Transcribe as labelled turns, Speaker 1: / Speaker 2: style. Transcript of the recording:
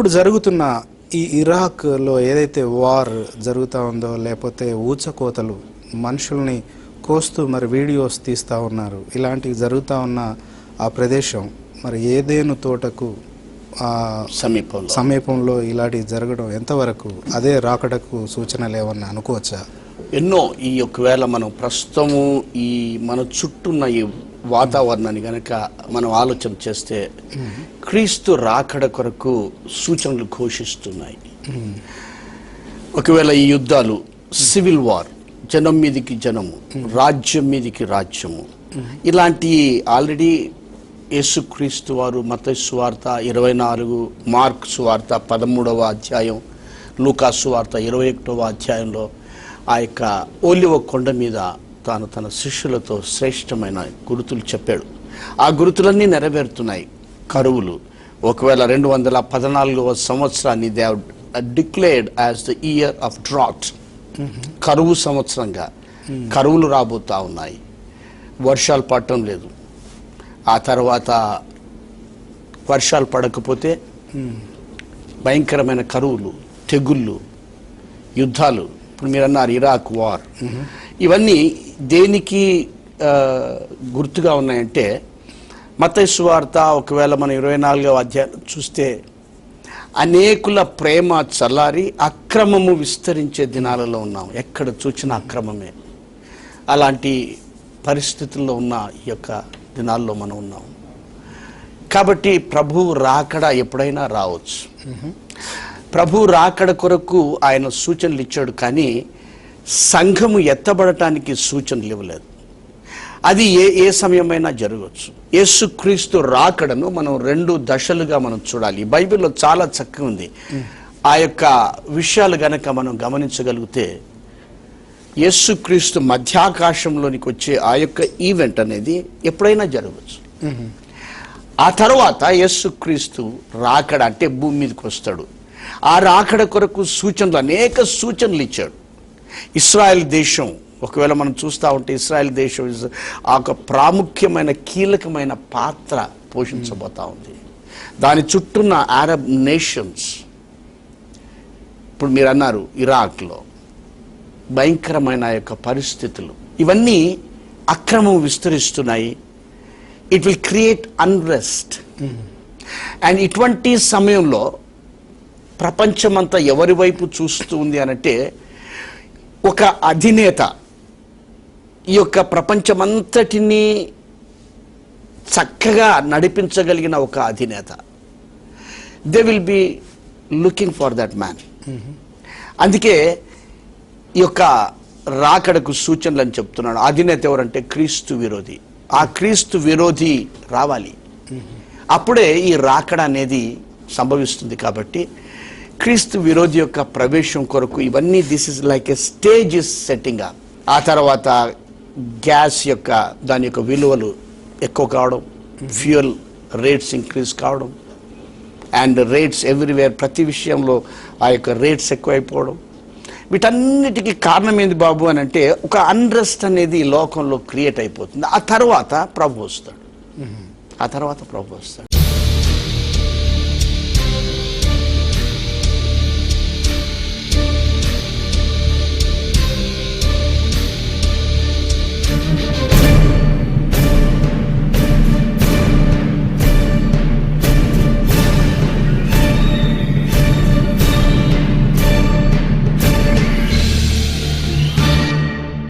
Speaker 1: ఇప్పుడు జరుగుతున్న ఈ ఇరాక్లో ఏదైతే వార్ జరుగుతూ ఉందో లేకపోతే ఊచకోతలు మనుషుల్ని కోస్తూ మరి వీడియోస్ తీస్తూ ఉన్నారు. ఇలాంటివి జరుగుతూ ఉన్న ఆ ప్రదేశం మరి ఏదేను తోటకు ఆ
Speaker 2: సమీపంలో.
Speaker 1: సమీపంలో ఇలాంటివి జరగడం ఎంతవరకు అదే రాకడకు సూచనలు ఏమన్నా అనుకోవచ్చా?
Speaker 2: ఎన్నో ఈ ఒకవేళ మనం ప్రస్తుతము ఈ మన చుట్టూన్న ఈ వాతావరణాన్ని గనక మనం ఆలోచన చేస్తే క్రీస్తు రాకడ కొరకు సూచనలు ఘోషిస్తున్నాయి. ఒకవేళ ఈ యుద్ధాలు సివిల్ వార్ జనం మీదికి జనము రాజ్యం మీదికి రాజ్యము ఇలాంటి ఆల్రెడీ యేసుక్రీస్తు వారు మత సువార్త ఇరవై నాలుగు మార్క్ సువార్త పదమూడవ అధ్యాయం లూకా సువార్త ఇరవై ఒకటవ అధ్యాయంలో ఆ యొక్క ఓలివ కొండ మీద తాను తన శిష్యులతో శ్రేష్టమైన గురుతులు చెప్పాడు. ఆ గురుతులన్నీ నెరవేరుతున్నాయి. కరువులు. ఒకవేళ రెండు వందల పద్నాలుగవ సంవత్సరాన్ని they declared as the year of drought కరువు సంవత్సరంగా. కరువులు రాబోతా ఉన్నాయి. వర్షాలు పడటం లేదు. ఆ తర్వాత వర్షాలు పడకపోతే భయంకరమైన కరువులు తెగుళ్ళు యుద్ధాలు. ఇప్పుడు మీరు అన్నారు ఇరాక్ వార్. ఇవన్నీ దేనికి గుర్తుగా ఉన్నాయంటే మతైసు వార్త ఒకవేళ మనం ఇరవై నాలుగవ అధ్యాయం చూస్తే అనేకుల ప్రేమ చల్లారి అక్రమము విస్తరించే దినాలలో ఉన్నాం. ఎక్కడ చూచిన అక్రమమే. అలాంటి పరిస్థితుల్లో ఉన్న ఈ యొక్క దినాల్లో మనం ఉన్నాం. కాబట్టి ప్రభు రాకడ ఎప్పుడైనా రావచ్చు. ప్రభు రాకడ కొరకు ఆయన సూచనలు ఇచ్చాడు కానీ సంఘము ఎత్తబడటానికి సూచనలు ఇవ్వలేదు. అది ఏ ఏ సమయమైనా జరగవచ్చు. యేసుక్రీస్తు రాకడను మనం రెండు దశలుగా మనం చూడాలి. బైబిల్లో చాలా చక్కగా ఉంది. ఆ యొక్క విషయాలు గనక మనం గమనించగలిగితే యేసుక్రీస్తు మధ్యాకాశంలోనికి వచ్చే ఆ యొక్క ఈవెంట్ అనేది ఎప్పుడైనా జరగవచ్చు. ఆ తర్వాత యేసుక్రీస్తు రాకడ అంటే భూమి మీదకి వస్తాడు. ఆ రాకడ కొరకు సూచనలు అనేక సూచనలు ఇచ్చాడు. ఇస్రాయెల్ దేశం. ఒకవేళ మనం చూస్తూ ఉంటే ఇస్రాయెల్ దేశం ఆ ఒక ప్రాముఖ్యమైన కీలకమైన పాత్ర పోషించబోతా ఉంది. దాని చుట్టూన్న అరబ్ నేషన్స్ ఇప్పుడు మీరు అన్నారు ఇరాక్లో భయంకరమైన ఆ యొక్క పరిస్థితులు. ఇవన్నీ అక్రమం విస్తరిస్తున్నాయి. It will create unrest and ఇటువంటి సమయంలో ప్రపంచమంతా ఎవరి వైపు చూస్తూ ఉంది అనంటే ఒక అధినేత ఈ యొక్క ప్రపంచమంతటినీ చక్కగా నడిపించగలిగిన ఒక అధినేత. They will be looking for that man అందుకే ఈ యొక్క రాకడకు సూచనలు అని చెప్తున్నాడు. అధినేత ఎవరంటే క్రీస్తు విరోధి. ఆ క్రీస్తు విరోధి రావాలి. అప్పుడే ఈ రాకడ అనేది సంభవిస్తుంది కాబట్టి క్రీస్తు విరోధి యొక్క ప్రవేశం కొరకు ఇవన్నీ this is like a stage is setting ఆ తర్వాత గ్యాస్ యొక్క దాని యొక్క విలువలు ఎక్కువ కావడం ఫ్యూయల్ రేట్స్ ఇంక్రీజ్ కావడం అండ్ రేట్స్ ఎవ్రీవేర్ ప్రతి విషయంలో ఆ యొక్క రేట్స్ ఎక్కువైపోవడం. వీటన్నిటికీ కారణం ఏంది బాబు అని అంటే ఒక అన్రెస్ట్ అనేది లోకంలో క్రియేట్ అయిపోతుంది. ఆ తర్వాత ప్రభు వస్తాడు. ఆ తర్వాత ప్రభు వస్తాడు.